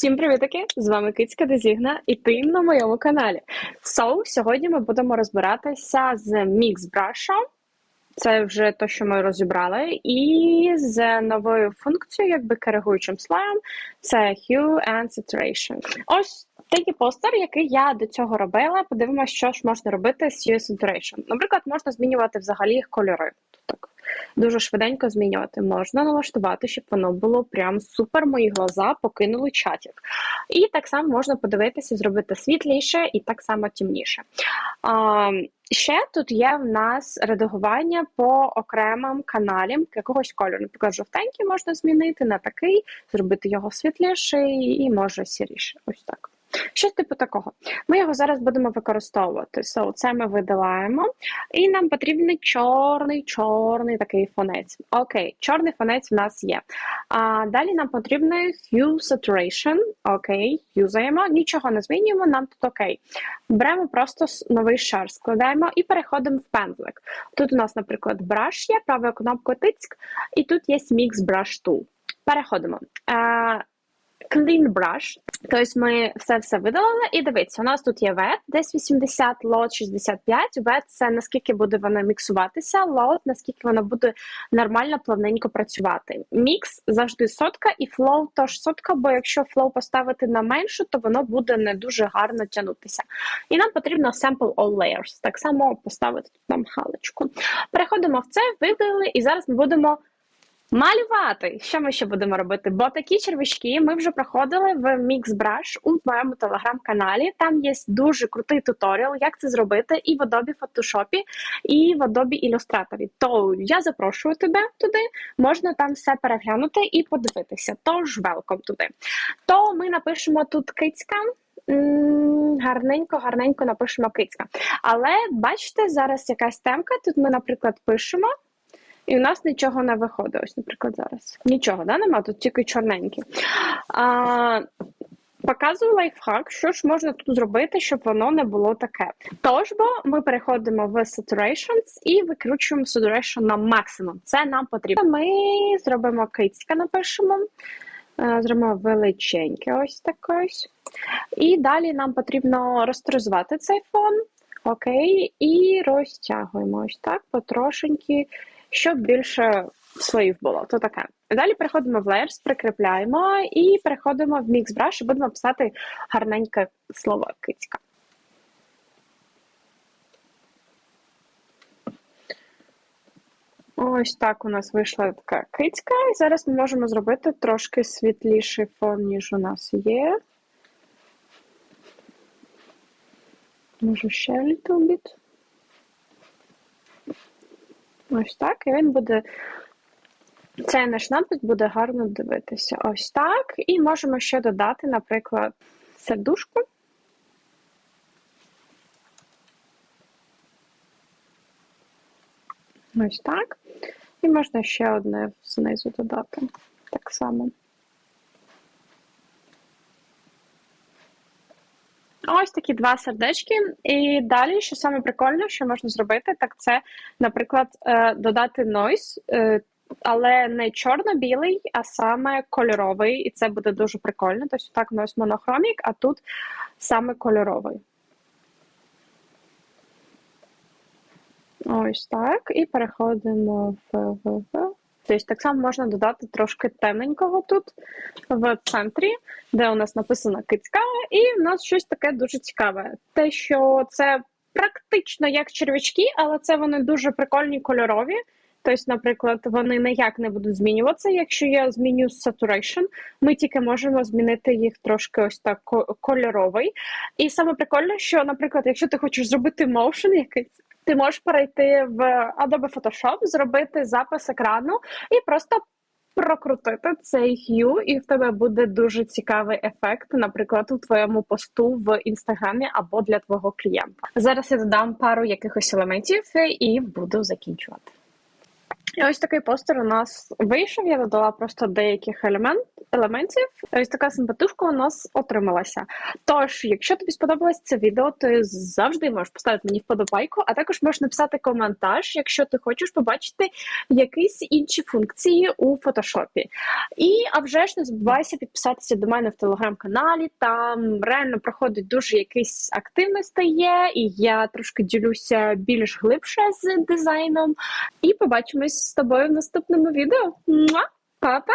Всім привітки! З вами Кицька Дезігна і ти на моєму каналі. So, сьогодні ми будемо розбиратися з мікс-брашом, Це вже те, що ми розібрали, і з новою функцією, якби коригуючим слоєм, це Hue and Saturation. Ось такий постер, який я до цього робила. Подивимося, що ж можна робити з and Saturation. Наприклад, можна змінювати взагалі їх кольори. Так, дуже швиденько змінювати. Можна налаштувати, щоб воно було прям супер. Мої глаза покинули чатик. І так само можна подивитися, зробити світліше і так само темніше. А, Ще тут є в нас редагування по окремим каналам якогось кольору. Наприклад, жовтенький можна змінити на такий, зробити його світліший і може сіріше. Ось так. Щось типу такого. Ми його зараз будемо використовувати. So, це ми видаляємо. І нам потрібний чорний, чорний такий фонець. Окей, чорний фонець в нас є. А Далі нам потрібний hue saturation. Окей, юзаємо, нічого не змінюємо, нам тут окей. Беремо просто новий шар, складаємо і переходимо в пензлик. Тут у нас, наприклад, brush є, правою кнопкою тицьк, і тут є Mix Brush Tool. Переходимо. Clean brush, тобто ми все все видалили, і дивіться, у нас тут є wet, десь 80, load 65. Wet – це наскільки буде воно міксуватися, load – наскільки воно буде нормально, плавненько працювати. Мікс завжди сотка, і flow теж сотка, бо якщо flow поставити на меншу, то воно буде не дуже гарно тягнутися. І нам потрібно sample all layers. Так само поставити тут нам галочку. Переходимо в це, видалили, і зараз ми будемо. Малювати, що ми ще будемо робити? Бо такі червячки ми вже проходили в MixBrush у моєму телеграм-каналі. Там є дуже крутий туторіал, як це зробити і в Adobe Photoshop, і в Adobe Illustrator. То я запрошую тебе туди, можна там все переглянути і подивитися. Тож велком туди. То ми напишемо тут кицька. Гарненько, гарненько напишемо кицька. Але бачите, зараз якась темка. Тут ми, наприклад, пишемо. І у нас нічого не виходить. Ось, наприклад, зараз. Нічого, да, нема, тут тільки чорненькі. А, Показую лайфхак, що ж можна тут зробити, щоб воно не було таке. Тож, бо ми переходимо в Saturations і викручуємо Saturation на максимум. Це нам потрібно. Ми зробимо кицька, напишемо, зробимо величеньке ось таке ось. І далі нам потрібно розтеризувати цей фон. Окей, і розтягуємо ось так, потрошеньки щоб більше слоїв було. То таке. Далі переходимо в Layers, прикріпляємо і переходимо в Mix Brush і будемо писати гарненьке слово кицька. Ось так у нас вийшла така кицька, і зараз ми можемо зробити трошки світліший фон, ніж у нас є. Може ще little bit. Ось так, і він буде. Цей наш надпис буде гарно дивитися. Ось так. І можемо ще додати, наприклад, сердушку. Ось так. І можна ще одне знизу додати. Так само. Ось такі два сердечки. І далі, що саме прикольно, що можна зробити, так це, наприклад, е, додати нойс, е, але не чорно-білий, а саме кольоровий. І це буде дуже прикольно. Тобто так нас монохромік, а тут саме кольоровий. Ось так. І переходимо в. в, в. Тобто так само можна додати трошки темненького тут в центрі, де у нас написано кицька, і в нас щось таке дуже цікаве. Те, що це практично як червячки, але це вони дуже прикольні кольорові. Тобто, наприклад, вони ніяк не будуть змінюватися. Якщо я зміню saturation, ми тільки можемо змінити їх трошки ось так кольоровий. І саме прикольне, що, наприклад, якщо ти хочеш зробити motion якийсь, ти можеш перейти в Adobe Photoshop, зробити запис екрану і просто прокрутити цей хью, і в тебе буде дуже цікавий ефект, наприклад, у твоєму посту в інстаграмі або для твого клієнта. Зараз я додам пару якихось елементів і буду закінчувати. І ось такий постер у нас вийшов. Я додала просто деяких елемент, елементів. Ось така симпатушка у нас отрималася. Тож, якщо тобі сподобалось це відео, ти завжди можеш поставити мені вподобайку, а також можеш написати коментар, якщо ти хочеш побачити якісь інші функції у фотошопі. І а вже ж не забувайся підписатися до мене в телеграм-каналі. Там реально проходить дуже якийсь активності є, і я трошки ділюся більш глибше з дизайном. І побачимось з тобою в наступному відео. Муа! Па-па!